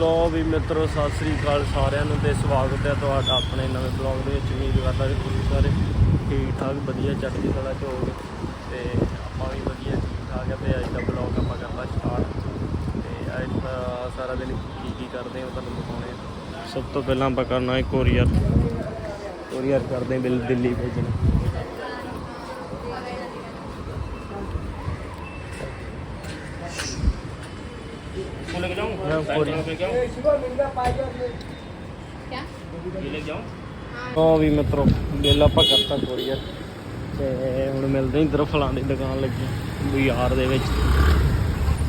ਲੋ ਵੀ ਮਿੱਤਰੋ ਸਤਿ ਸ੍ਰੀ ਅਕਾਲ ਸਾਰਿਆਂ ਨੂੰ ਤੇ ਸਵਾਗਤ ਹੈ ਤੁਹਾਡਾ ਆਪਣੇ ਨਵੇਂ ਬਲੌਗ ਦੇ ਵਿੱਚ। ਉਮੀਦ ਕਰਦਾ ਕਿ ਤੁਸੀਂ ਸਾਰੇ ਠੀਕ ਠਾਕ ਵਧੀਆ ਚੜ੍ਹਦੀ ਕਲਾ ਚ ਹੋਗੇ ਤੇ ਆਪਾਂ ਵੀ ਵਧੀਆ ਠੀਕ ਠਾਕ ਹੈ ਤੇ ਅੱਜ ਦਾ ਬਲੌਗ ਆਪਾਂ ਕਰਦਾ ਸਟਾਰਟ ਤੇ ਅੱਜ ਦਾ ਸਾਰਾ ਦਿਨ ਕੀ ਕੀ ਕਰਦੇ ਹਾਂ ਤੁਹਾਨੂੰ ਦਿਖਾਉਣੇ। ਸਭ ਤੋਂ ਪਹਿਲਾਂ ਆਪਾਂ ਕਰਨਾ ਹੈ ਕੋਰੀਅਰ। ਕੋਰੀਅਰ ਕਰਦੇ ਹਾਂ ਬਿੱਲ ਦਿੱਲੀ ਭੇਜਣਾ। ਵੀ ਮਿੱਤਰੋ ਬਿੱਲ ਆਪਾਂ ਕਰਤਾ ਕੋਰੀਅਰ ਤੇ ਹੁਣ ਮਿਲਦੇ ਇਧਰ ਫਲਾਂ ਦੀ ਦੁਕਾਨ ਲੱਗੀ ਬਜ਼ਾਰ ਦੇ ਵਿੱਚ।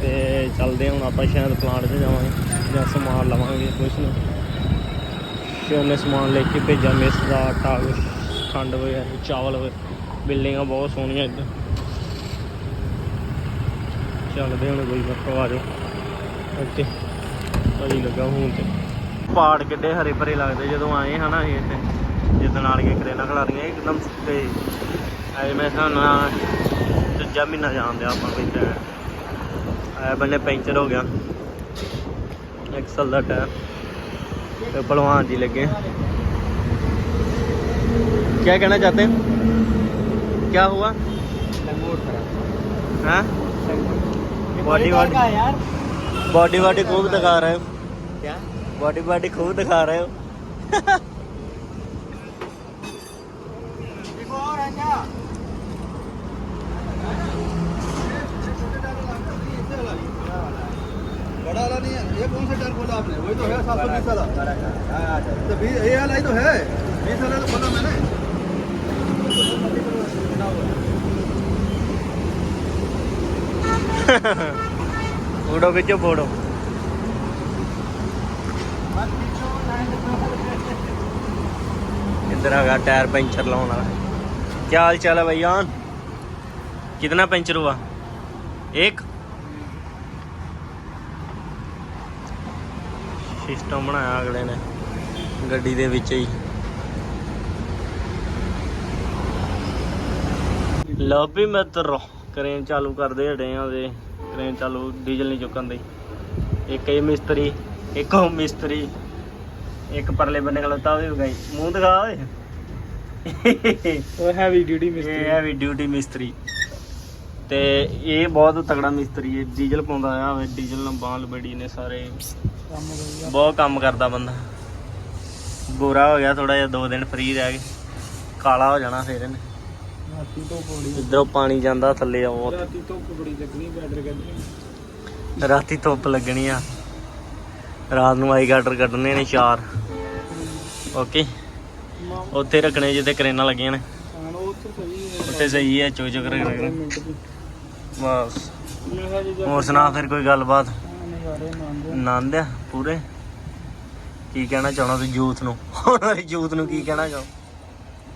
ਤੇ ਚੱਲਦੇ ਹੁਣ ਆਪਾਂ ਸ਼ਾਇਦ ਪਲਾਂਟ 'ਚ ਜਾਵਾਂਗੇ ਜਾਂ ਸਮਾਨ ਲਵਾਂਗੇ ਕੁਝ ਨਾ। ਸ਼ੋਨੇ ਸਮਾਨ ਲੈ ਕੇ ਭੇਜਿਆ ਮਿਸ ਦਾ ਆਟਾ ਖੰਡ ਵਗੈਰਾ ਚਾਵਲ ਬਿਲਡਿੰਗਾਂ ਬਹੁਤ ਸੋਹਣੀਆਂ ਇੱਧਰ। ਚੱਲਦੇ ਹੁਣ ਕੋਈ ਵਕਤ ਆ ਜਾਓ ਓਕੇ। ਭਾਜੀ ਲੱਗਾ ਹੁਣ ਤੇ ਪਹਾੜ ਕਿੱਡੇ ਹਰੇ ਭਰੇ ਲੱਗਦੇ ਜਦੋਂ ਆਏ ਹਨਾ ਅਸੀਂ ਇੱਥੇ ਜਿੱਦਣ ਵਾਲੀਆਂ ਕਰੇਨਾਂ ਖਲਾਰੀਆਂ ਇੱਕਦਮ ਤੇ ਐ ਮੈਂ ਸਾਨੂੰ ਦੂਜਾ ਮਹੀਨਾ ਜਾਣਦੇ ਆਪਾਂ ਵਿੱਚ ਐ ਬੰਨੇ ਪੈਂਚਰ ਹੋ ਗਿਆ ਐਕਸਲ ਦਾ ਟਾਇਰ ਤੇ ਭਲਵਾਨ ਜੀ ਲੱਗੇ क्या कहना चाहते हैं क्या हुआ हाँ बॉडी बॉडी यार बॉडी बॉडी खूब दिखा रहे हो। क्या? बॉडी बॉडी खूब दिखा रहे हो। बड़ा वाला नहीं है। ये कौन सा टायर खोला आपने? वही तो है सात सौ बीस वाला। तो बीस ये वाला ही तो है। बीस वाला तो खोला मैंने। ਫੋਟੋ ਖਿੱਚੋ ਫੋਟੋ इधर आ गया टायर पंचर लाने वाला क्या हाल चाल है भैया कितना पंचर हुआ एक ਸਿਸਟਮ ਬਣਾਇਆ ਅਗਲੇ ਨੇ ਗੱਡੀ ਦੇ ਵਿੱਚ ਹੀ ਲਓ ਵੀ ਮਿੱਤਰੋ ਕ੍ਰੇਨ ਚਾਲੂ ਕਰਦੇ ਹਟੇ ਆ ਉਹਦੇ ટ્રેન ચાલુ ਡੀਜਲ નહીં ਚੁੱਕਣ દઈ ਇੱਕ ਇਹ ਮਿਸਤਰੀ ਇੱਕ ਉਹ ਮਿਸਤਰੀ ਇੱਕ ਪਰਲੇ ਬੰਨੇ ਖਲੋਤਾ ਉਹ ਵੀ ਗਈ ਮੂੰਹ ਦਿਖਾ ਓਏ। ਉਹ ਹੈਵੀ ਡਿਊਟੀ ਮਿਸਤਰੀ। ਇਹ ਹੈਵੀ ਡਿਊਟੀ ਮਿਸਤਰੀ। ਤੇ ਇਹ ਬਹੁਤ ਤਕੜਾ ਮਿਸਤਰੀ ਹੈ ਡੀਜ਼ਲ ਪਾਉਂਦਾ ਆ ਵੇ ਡੀਜ਼ਲ ਨਾਲ ਬਾਲ ਬੜੀ ਨੇ ਸਾਰੇ। ਬਹੁਤ ਕੰਮ ਕਰਦਾ ਬੰਦਾ। ਗੋਰਾ ਹੋ ਗਿਆ ਥੋੜਾ ਜਿਹਾ 2 ਦਿਨ ਫ੍ਰੀ ਰਹਿ ਗਏ। ਕਾਲਾ ਹੋ ਜਾਣਾ ਫਿਰ ਇਹਨੇ। ਇਧਰੋਂ ਪਾਣੀ ਜਾਂਦਾ ਥੱਲੇ ਆ ਰਾਤੀ ਧੁੱਪ ਬੜੀ ਲੱਗਣੀ ਗਾਡਰ ਕੱਢਣੀ। ਰਾਤੀ ਧੁੱਪ ਲੱਗਣੀ ਆ। ਰਾਤ ਨੂੰ ਆਈ ਗਾਡਰ ਕੱਢਣੇ ਨੇ ਚਾਰ। ਓਕੇ। ਉੱਥੇ ਰੱਖਣੇ ਜਿੱਥੇ ਕਰੇਨਾਂ ਲੱਗੀਆਂ ਨੇ। ਉੱਥੇ ਸਹੀ ਹੈ। ਚੋ ਚੋ ਕਰ ਕਰ ਬਸ। ਹੋਰ ਸੁਣਾ ਫਿਰ ਕੋਈ ਗੱਲਬਾਤ? ਨਜ਼ਾਰੇ ਪੂਰੇ? ਕੀ ਕਹਿਣਾ ਚਾਹਣਾ ਤੂੰ ਯੂਥ ਨੂੰ? ਹੁਣ ਯੂਥ ਨੂੰ ਕੀ ਕਹਿਣਾ ਚਾਹੋ?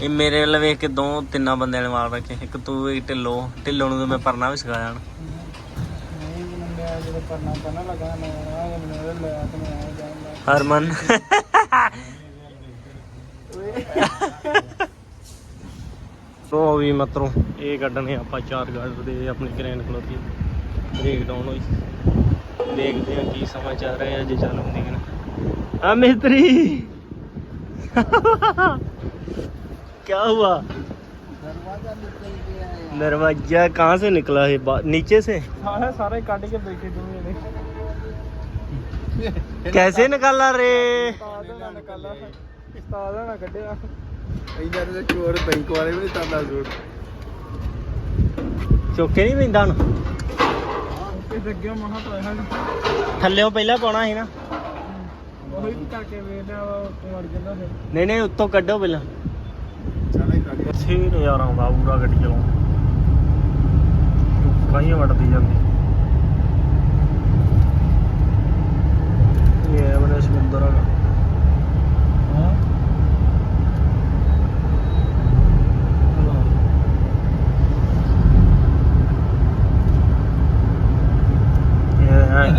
ਇਹ ਮੇਰੇ ਵੱਲ ਵੇਖ ਕੇ ਦੋ ਤਿੰਨਾਂ ਬੰਦਿਆਂ ਨੇ ਵਾਲ ਰੱਖੇ। ਇੱਕ ਤੂੰ, ਇੱਕ ਢਿੱਲੋ। ਢਿੱਲੋ ਨੂੰ ਤਾਂ ਮੈਂ ਪਰਨਾ ਵੀ ਸਿਖਾਇਆ ਹਣ ਨਹੀਂ ਮੁੰਡਿਆ ਜਦੋਂ ਪਰਨਾ ਪਰਨਾ ਲਗਾ ਨਾ ਆ ਮੈਨੂੰ ਉਹਦੇ ਲਿਆ ਤੇ ਮੈਂ ਆ ਜਾਂਦਾ ਹਰਮਨ। ਸੋ ਵੀ ਮਤਰੋ, ਇਹ ਕੱਢਣੇ ਆਪਾਂ ਚਾਰ ਗਾਰਡਰ ਦੇ ਆਪਣੀ ਕ੍ਰੇਨ ਖਲੋਤੀ। ਬ੍ਰੇਕ ਡਾਊਨ ਹੋਈ। ਦੇਖਦੇ ਹਾਂ ਕੀ ਸਮਾਚਾਰ ਹੈ ਅੱਜ ਚੱਲ ਹੁੰਦੀ ਹੈ ਆ ਮਿਸਤਰੀ! क्या हुआ दरवाजा कहाँ से निकला है बा- नीचे से ਸਾਰੇ ਸਾਰੇ ਕੱਢ ਕੇ ਬੈਠੇ ਦੋਵੇਂ ਨੇ कैसे निकाला रे ਉਸਤਾਦ ਹੋਣਾ ਨਿਕਾਲਾ ਉਸਤਾਦ ਹੋਣਾ ਕੱਢਿਆ ਇਹਨਾਂ ਦੇ ਚੋਰ ਬੈਂਕ ਵਾਲੇ ਵੀ ਨਹੀਂ ਤਾਲਾ ਜੋੜ ਚੋਕੇ ਨਹੀਂ ਪੈਂਦਾ ਹੁਣ ਤੇ ਅੱਗੇ ਮਹਾ ਪਾਇਆ ਹਨ ਥੱਲੇੋਂ ਪਹਿਲਾਂ ਪਾਉਣਾ ਸੀ ਨਾ ਉਹੀ ਕਰਕੇ ਵੇਖਦਾ ਵਾ ਤੂੰ ਮਰ ਜਾਂਦਾ ਫਿਰ ਨਹੀਂ ਨਹੀਂ ਉੱਤੋਂ ਕੱਢੋ ਪਹਿਲਾਂ ਅੱਗੇ ਸੇ ਨਜ਼ਾਰ ਆਉਂਦਾ ਪੂਰਾ ਗੱਡੀ ਚਲਾਉਂ ਕਾਈਆਂ ਵੜਦੀ ਜਾਂਦੀ। ਇਹ ਬੜਾ ਸਮੁੰਦਰ ਹੈਗਾ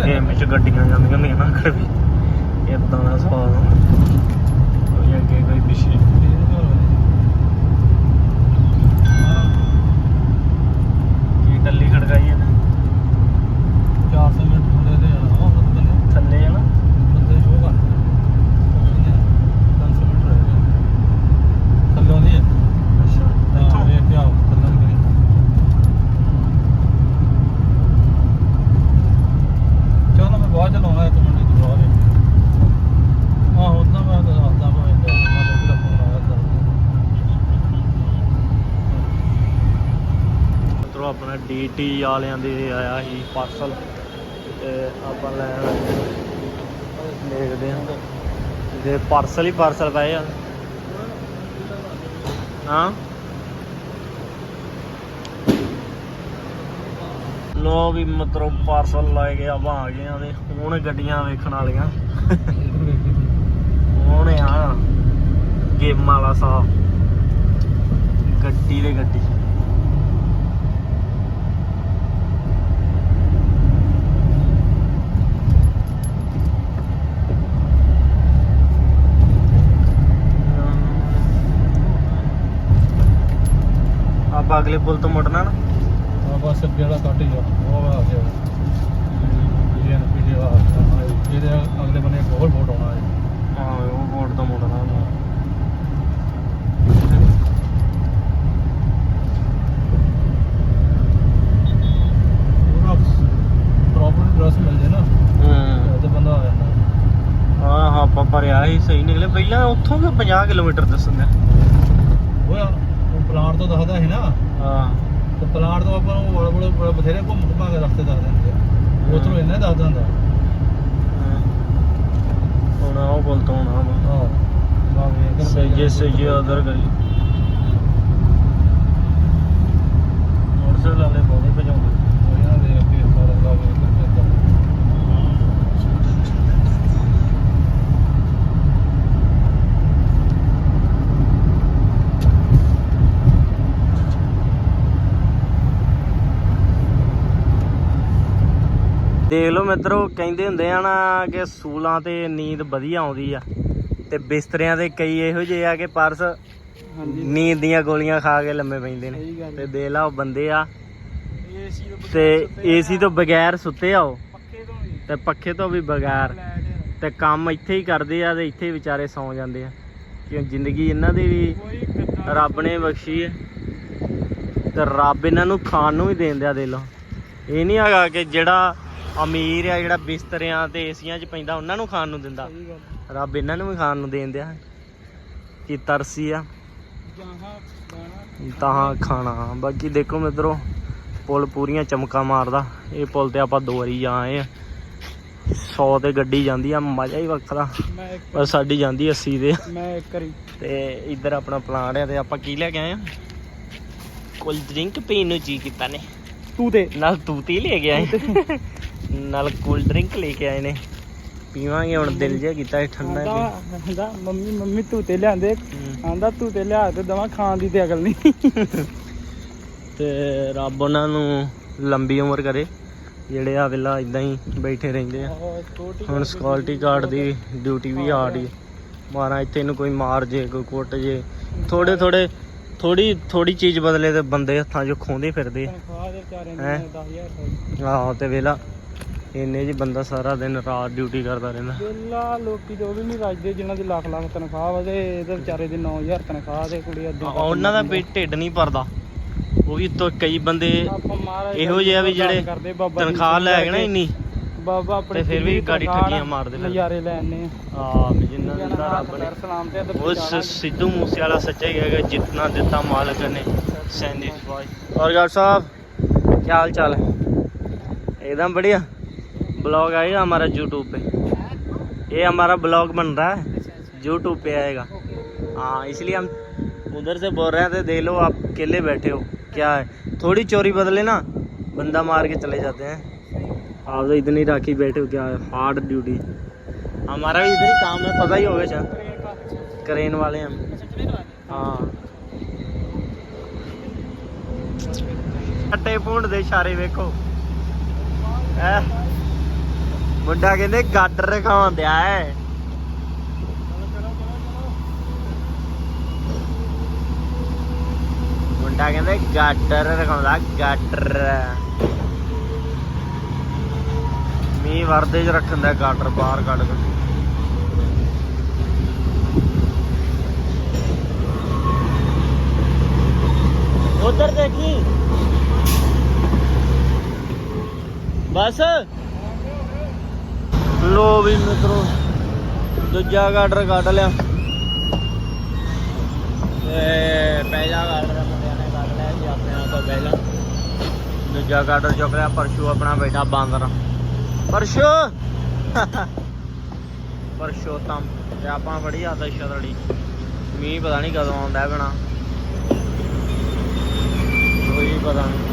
ਗੇਮ ਵਿੱਚ ਗੱਡੀਆਂ ਜਾਂਦੀਆਂ ਨੇ ਨਾ ਖੜਵੀ ਇਦਾਂ ਦਾ ਸਵਾਦ ਹੋ ਜਾਂਦੇ ਕੋਈ ਪਿੱਛੇ। ਆਪਣਾ ਡੀਟੀ ਵਾਲਿਆਂ ਦੇ ਆਇਆ ਸੀ ਪਾਰਸਲ ਤੇ ਆਪਾਂ ਲੈਣ ਆਏ ਦੇਖਦੇ ਹਾਂ। ਜੇ ਪਾਰਸਲ ਹੀ ਪਾਰਸਲ ਪਏ ਆ। ਹਾਂ? ਲੋ ਵੀ ਮਤਰੋ ਪਾਰਸਲ ਲੈ ਕੇ ਆਪਾਂ ਆ ਗਏ ਆ ਤੇ ਹੁਣ ਗੱਡੀਆਂ ਵੇਖਣ ਵਾਲੀਆਂ। ਹੁਣ ਆ ਗੇਮਾਂ ਵਾਲਾ ਸਾਹ। ਗੱਡੀ ਦੇ ਗੱਡੀ। ਆਪਾਂ ਅਗਲੇ ਪੁਲ ਤੋਂ ਮੁੜਨਾ ਨਾ। ਆ ਬਸ ਅੱਗੇ ਵਾਲਾ ਕੱਟ ਹੀ ਆ ਉਹ ਆ ਗਿਆ ਇਹ ਨਾ ਪੀਡੀ ਆ ਇਹਦੇ ਅਗਲੇ ਬੰਨੇ ਇੱਕ ਹੋਰ ਬੋਟ ਆਉਣਾ ਹੈ। ਹਾਂ ਉਹ ਮੋੜ ਤੋਂ ਮੁੜਨਾ। ਮਿਲ ਜੇ ਨਾ। ਹੂੰ। ਤੇ ਬੰਦਾ ਆ ਜਾਂਦਾ। ਹਾਂ ਹਾਂ ਸਹੀ ਨਿਕਲੇ। ਪਹਿਲਾਂ ਉੱਥੋਂ ਵੀ 50 ਕਿਲੋਮੀਟਰ ਦੱਸਣ ਦਾ ਉਹ ਆ ਉਹ ਪਲਾਂਟ ਤੋਂ ਦੱਸਦਾ ਸੀ ਨਾ। ਹਾਂ। ਤੇ ਪਲਾਂਟ ਤੋਂ ਆਪਾਂ ਨੂੰ ਬੜੇ ਬੜੇ ਬਥੇਰੇ ਘੁੰਮ ਘੁਮਾ ਕੇ ਰਸਤੇ ਦੱਸ ਦਿੰਦੇ ਆ। ਉਧਰੋਂ ਹੀ ਦੱਸ ਦਿੰਦਾ ਹੁਣ ਆਓ ਪੁਲ ਤੋਂ ਆਉਣਾ ਵਾ। ਹਾਂ। ਸਹੀ ਸਹੀ ਉਧਰ ਗਈ ਮੋਟਰਸਾਈਕਲ ਵਾਲੇ ਬਹੁਤੇ ਭਜਾਉਂਦੇ ਇਹਨਾਂ ਦੇ ਅੱਗੇ ਸਾਰਾ ਲਾ ਵੇਖ ਕੇ ਏਦਾਂ। ਦੇਖ ਲਓ ਮਿੱਤਰੋ ਕਹਿੰਦੇ ਹੁੰਦੇ ਆ ਨਾ ਕਿ ਸੂਲਾਂ ਤੇ ਨੀਂਦ ਵਧੀਆ ਆਉਂਦੀ ਆ ਤੇ ਬਿਸਤਰਿਆਂ ਤੇ ਕਈ ਇਹੋ ਜਿਹੇ ਆ ਕਿ ਪਰਸ ਨੀਂਦ ਦੀਆਂ ਗੋਲੀਆਂ ਖਾ ਕੇ ਲੰਮੇ ਪੈਂਦੇ ਨੇ। ਤੇ ਦੇਖ ਲਾ ਉਹ ਬੰਦੇ ਆ। ਤੋਂ ਏਸੀ ਤੋਂ ਬਗੈਰ ਸੁੱਤੇ ਆ ਉਹ। ਪੱਖੇ ਤੋਂ ਪੱਖੇ ਤੋਂ ਵੀ ਬਗੈਰ। ਤੇ ਕੰਮ ਇੱਥੇ ਹੀ ਕਰਦੇ ਆ ਤੇ ਇੱਥੇ ਵਿਚਾਰੇ ਸੌਂ ਜਾਂਦੇ ਆ। ਕਿਉਂ ਜ਼ਿੰਦਗੀ ਇਹਨਾਂ ਦੀ ਵੀ ਰੱਬ ਨੇ ਬਖਸ਼ੀ ਹੈ ਤੇ ਰੱਬ ਇਹਨਾਂ ਨੂੰ ਖਾਣ ਨੂੰ ਵੀ ਦੇਣ ਦਿਆ ਦੇ ਲੋ ਇਹ ਨਹੀਂ ਹੈਗਾ ਕਿ ਜਿਹੜਾ ਅਮੀਰ ਆ ਜਿਹੜਾ ਬਿਸਤਰਿਆਂ ਤੇ ਏਸੀਆਂ 'ਚ ਪੈਂਦਾ ਉਹਨਾਂ ਨੂੰ ਖਾਣ ਨੂੰ ਦਿੰਦਾ। ਸਹੀ ਗੱਲ ਰੱਬ ਇਹਨਾਂ ਨੂੰ ਵੀ ਖਾਣ ਨੂੰ ਦੇਣ ਦਿਆ। ਕੀ ਤਰਸੀ ਆ। ਜਹਾਂ ਤਾਂ ਖਾਣਾ। ਬਾਕੀ ਦੇਖੋ ਮਿੱਤਰੋ ਪੁਲ ਪੂਰੀਆਂ ਚਮਕਾਂ ਮਾਰਦਾ। ਇਹ ਪੁਲ ਤੇ ਆਪਾਂ ਦੋ ਵਾਰੀ ਜਾ ਆਏ ਆ। 100 ਤੇ ਗੱਡੀ ਜਾਂਦੀ ਆ ਮਜ਼ਾ ਹੀ ਵੱਖਰਾ। ਮੈਂ ਇੱਕ ਪਰ ਸਾਡੀ ਜਾਂਦੀ 80 ਦੇ ਮੈਂ ਇੱਕ ਵਾਰੀ। ਤੇ ਇੱਧਰ ਆਪਣਾ ਪਲਾਂਟ ਆ ਤੇ ਆਪਾਂ ਕੀ ਲੈ ਕੇ ਆਏ ਆ? ਕੋਲ ਡਰਿੰਕ ਪੀਣ ਨੂੰ ਜੀ ਕੀਤਾ ਨੇ। ਤੂੰ ਤੇ। ਨਾਲ ਤੂਤੀ ਲੈ ਕੇ ਆਏ। ਨਾਲ ਕੋਲ ਡਰਿੰਕ ਲੈ ਕੇ ਆਏ ਨੇ। ਪੀਵਾਂਗੇ ਹੁਣ ਦਿਲ ਜਿਹਾ ਕੀਤਾ ਹੈ ਠੰਡਾ ਆਂਦਾ ਆਂਦਾ ਮੰਮੀ ਮੰਮੀ ਤੂੰ ਤੇ ਲਿਆਂਦੇ। ਹੂੰ। ਆਂਦਾ ਤੂੰ ਤੇ ਲਿਆ ਤੇ ਦਵਾ ਖਾਣ ਦੀ ਤੇ ਅਕਲ ਨਹੀਂ। ਤੇ ਰੱਬ ਉਹਨਾਂ ਨੂੰ ਲੰਬੀ ਉਮਰ ਕਰੇ ਜਿਹੜੇ ਆ ਵੇਲਾ ਇਦਾਂ ਹੀ ਬੈਠੇ ਰਹਿੰਦੇ ਆ। ਹੁਣ ਸਕਿਉਰਟੀ ਗਾਰਡ ਦੀ ਡਿਊਟੀ ਵੀ ਆ ਰਹੀ। ਮਾਰਾਂ ਇੱਥੇ ਨੂੰ ਕੋਈ ਮਾਰ ਜੇ ਕੋਈ ਕੁੱਟ ਜੇ। ਥੋੜੇ ਥੋੜੇ ਥੋੜੀ ਥੋੜੀ ਚੀਜ਼ ਬਦਲੇ ਤੇ ਬੰਦੇ ਹੱਥਾਂ 'ਚ ਖੋਂਦੇ ਫਿਰਦੇ ਤਨਖਾਹ ਦੇ ਵਿਚਾਰੇ ਹੈਂ? ਨੇ 10000 ਆਹੋ ਤੇ ਵੇਲਾ ਇੰਨੇ ਜੀ ਬੰਦਾ ਸਾਰਾ ਦਿਨ ਰਾਤ ਡਿਊਟੀ ਕਰਦਾ ਰਹਿੰਦਾ ਬੇਲਾ ਲੋਕੀ ਤੇ ਉਹ ਵੀ ਨਹੀਂ ਰੱਜਦੇ ਜਿਨ੍ਹਾਂ ਦੀ ਲੱਖ ਲੱਖ ਤਨਖਾਹ ਵਾ ਤੇ ਇਹਦੇ ਵਿਚਾਰੇ ਦੀ 9000 ਤਨਖਾਹ ਤੇ ਕੁੜੀ ਅੱਧੇ ਤੱਕ ਉਹਨਾਂ ਦਾ ਵੀ ਢਿੱਡ ਨਹੀਂ ਭਰਦਾ ਉਹ ਵੀ ਤੋਂ ਕਈ ਬੰਦੇ ਆਪਾਂ ਮਹਾਰਾਜ ਇਹੋ ਜਿਹੇ ਆ ਵੀ ਅਰਦਾਸ ਜਿਹੜੇ ਕਰਦੇ ਬਾਬਾ ਦੀਪ ਤਨਖਾਹ ਸਿੰਘ ਲੈ ਕੇ ਨਾ ਇੰਨੀ ਬਾਬਾ ਆਪਣੇ ਤੇ ਫਿਰ ਵੀ ਜ਼ਿੰਦਗੀ ਗਾੜੀ ਤਨਖਾਹ ਠੱਗੀਆਂ ਨਾਲ ਮਾਰਦੇ ਫਿਰ। ਨਜ਼ਾਰੇ ਲੈਣੇ ਆ ਜਿੰਨਾ ਦਿੰਦਾ ਰੱਬ ਨੇ ਸਲਾਮ ਤੇ ਅੱਧ ਉਹ ਸ- ਸਿੱਧੂ ਮੂਸੇ ਵਾਲਾ ਸੱਚਾ ਹੀ ਹੈਗਾ ਜਿਤਨਾ ਦਿੱਤਾ ਮਾਲਕ ਨੇ ਸੈਂਦੀ ਭਾਈ और डॉक्टर साहब क्या हाल चाल है एकदम बढ़िया ब्लॉग आएगा हमारा यूट्यूब पे ये हमारा ब्लॉग बन रहा है यूट्यूब पे आएगा हाँ इसलिए हम उधर से बोल रहे थे देख लो आप अकेले बैठे हो क्या है थोड़ी चोरी बदले ना बंदा मार के चले जाते हैं आप तो इतनी राखी बैठे हो क्या है हार्ड ड्यूटी हमारा भी इधर ही काम है पता ही होगा शायद करेन वाले हम हाँ ਅੱਟੇ ਪੂੰਡ ਦੇ ਇਸ਼ਾਰੇ ਵੇਖੋ ਐ ਮੁੰਡਾ ਕਹਿੰਦੇ ਗਾਡਰ ਰਖਾਉਣ ਦਿਆ ਹੈ ਮੁੰਡਾ ਕਹਿੰਦੇ ਗਾਡਰ ਰਖਾਉਂਦਾ ਗਾਡਰ ਮੀਂਹ ਵਰਦੇ ਚ ਰੱਖਣ ਦਾ ਗਾਡਰ ਬਾਹਰ ਕੱਢ ਕੇ। ਉਧਰ ਦੇਖੀ। ਬਸ। ਲੋ ਵੀ ਮਿੱਤਰੋ, ਦੂਜਾ ਗਾਡਰ ਕੱਢ ਲਿਆ। ਤੇ ਪਹਿਲਾ ਗਾਡਰ ਮੁੰਡਿਆਂ ਨੇ ਕੱਢ ਲਿਆ ਸੀ ਆਪਣੇ ਆਪ ਤੋਂ ਪਹਿਲਾਂ। ਦੂਜਾ ਗਾਡਰ ਚੁੱਕ ਲਿਆ, ਪਰਸ਼ੂ ਆਪਣਾ ਬੈਠਾ ਬਾਂਦਰ। ਪਰਸ਼ੂ! ਪਰਸ਼ੋਤਮ ਤੇ ਆਪਾਂ ਫੜੀ ਹੱਥ ਛਤੜੀ। ਮੀਂਹ ਪਤਾ ਨਹੀਂ ਕਦੋਂ ਆਉਂਦਾ ਬਣਾ ਕੋਈ ਪਤਾ ਨਹੀਂ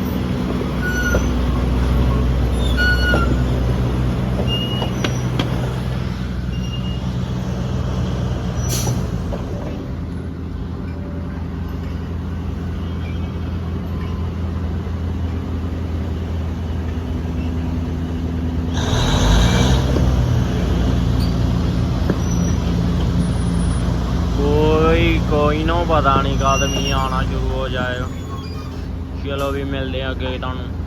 ਕੋਈ ਕੋਈ ਨੂੰ ਪਤਾ ਨਹੀਂ ਕਦ ਮੀਂਹ ਆਣਾ ਸ਼ੁਰੂ ਹੋ ਜਾਏਗਾ। ਚਲੋ ਵੀ ਮਿਲਦੇ ਆ ਅੱਗੇ ਤੁਹਾਨੂੰ।